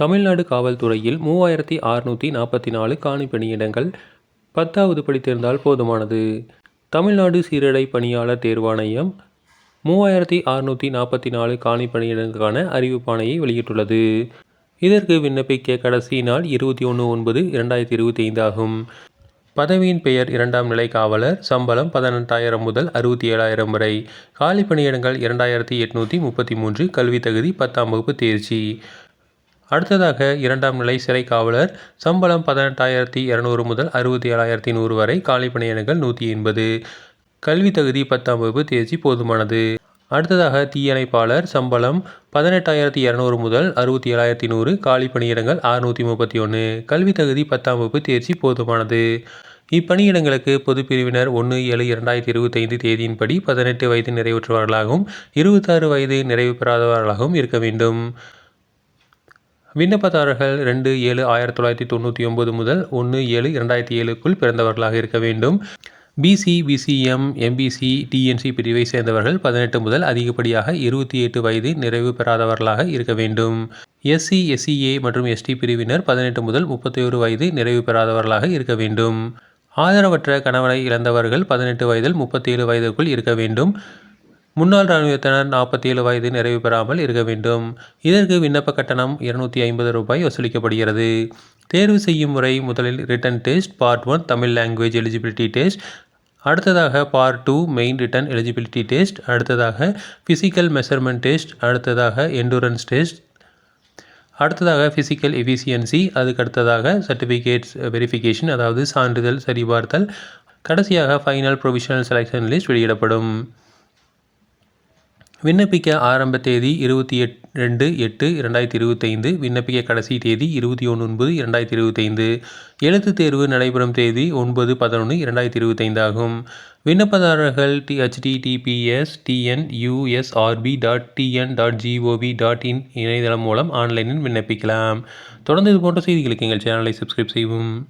தமிழ்நாடு காவல்துறையில் மூவாயிரத்தி அறுநூற்றி நாற்பத்தி நாலு காணிப்பணியிடங்கள் பத்தாவது படித்திருந்தால் போதுமானது. தமிழ்நாடு சீரடை பணியாளர் தேர்வாணையம் மூவாயிரத்தி அறுநூற்றி நாற்பத்தி நாலு காணிப்பணியிடங்களுக்கான அறிவிப்பாணையை வெளியிட்டுள்ளது. இதற்கு விண்ணப்பிக்க கடைசி நாள் இருபத்தி ஒன்று ஒன்பது இரண்டாயிரத்தி இருபத்தி ஐந்து ஆகும். பதவியின் பெயர் இரண்டாம் நிலை காவலர். சம்பளம் பதினெட்டாயிரம் முதல் அறுபத்தி ஏழாயிரம் வரை. காலி பணியிடங்கள் இரண்டாயிரத்தி எட்நூற்றி முப்பத்தி மூன்று. கல்வி தகுதி பத்தாம் வகுப்பு தேர்ச்சி. அடுத்ததாக இரண்டாம் நிலை சிறை காவலர். சம்பளம் பதினெட்டாயிரத்தி இருநூறு முதல் அறுபத்தி ஏழாயிரத்தி நூறு வரை. காலி பணியிடங்கள் நூற்றி எண்பது. கல்வி தகுதி பத்தாம் வகுப்பு தேர்ச்சி போதுமானது. அடுத்ததாக தீயணைப்பாளர். சம்பளம் பதினெட்டாயிரத்தி இருநூறு முதல் அறுபத்தி ஏழாயிரத்தி நூறு. காலி பணியிடங்கள் அறுநூத்தி முப்பத்தி ஒன்று. கல்வி தகுதி பத்தாம் வகுப்பு தேர்ச்சி போதுமானது. இப்பணியிடங்களுக்கு பொதுப்பிரிவினர் ஒன்று ஏழு இரண்டாயிரத்தி இருபத்தைந்து தேதியின்படி பதினெட்டு வயது நிறைவுற்றவர்களாகவும், இருபத்தாறு வயது நிறைவு பெறாதவர்களாகவும் இருக்க வேண்டும். விண்ணப்பதாரர்கள் ரெண்டு ஏழு ஆயிரத்தி தொள்ளாயிரத்தி தொண்ணூற்றி ஒன்பது முதல் ஒன்று ஏழு இரண்டாயிரத்தி ஏழுக்குள் பிறந்தவர்களாக இருக்க வேண்டும். பிசி பிசிஎம் எம்பிசி டிஎன்சி பிரிவை சேர்ந்தவர்கள் பதினெட்டு முதல் அதிகப்படியாக இருபத்தி எட்டு வயது நிறைவு பெறாதவர்களாக இருக்க வேண்டும். எஸ்சி எஸ்சிஏ மற்றும் எஸ்டி பிரிவினர் பதினெட்டு முதல் முப்பத்தி ஒரு வயது நிறைவு பெறாதவர்களாக இருக்க வேண்டும். ஆதரவற்ற கணவனை இழந்தவர்கள் பதினெட்டு வயதில் முப்பத்தேழு வயதிற்குள் இருக்க வேண்டும். முன்னாள் ராணுவத்தினர் நாற்பத்தேழு வயது நிறைவு பெறாமல் இருக்க வேண்டும். இதற்கு விண்ணப்ப கட்டணம் இருநூற்றி ஐம்பது ரூபாய் வசூலிக்கப்படுகிறது. தேர்வு செய்யும் முறை முதலில் written test part one Tamil language eligibility test. அடுத்ததாக part two main written eligibility test. அடுத்ததாக ஃபிசிக்கல் மெஷர்மெண்ட் டெஸ்ட். அடுத்ததாக எண்டூரன்ஸ் டெஸ்ட். அடுத்ததாக ஃபிசிக்கல் எஃபிசியன்சி. அதுக்கடுத்ததாக சர்டிஃபிகேட்ஸ் வெரிஃபிகேஷன் அதாவது சான்றிதழ் சரிபார்த்தல். கடைசியாக ஃபைனல் ப்ரொவிஷனல் செலெக்ஷன் லிஸ்ட் வெளியிடப்படும். விண்ணப்பிக்க ஆரம்ப தேதி இருபத்தி எட் ரெண்டு எட்டு இரண்டாயிரத்தி இருபத்தைந்து விண்ணப்பிக்க கடைசி தேதி இருபத்தி ஒன்று ஒன்பது இரண்டாயிரத்தி இருபத்தைந்து எழுத்துத் தேர்வு நடைபெறும் தேதி ஒன்பது பதினொன்று இரண்டாயிரத்தி இருபத்தைந்து ஆகும். விண்ணப்பதாரர்கள் TN tn.usrb dot TN dot GOV dot in இணையதளம் மூலம் ஆன்லைனில் விண்ணப்பிக்கலாம். தொடர்ந்து இதுபோன்ற செய்திகளுக்கு எங்கள் சேனலை சப்ஸ்கிரைப் செய்யவும்.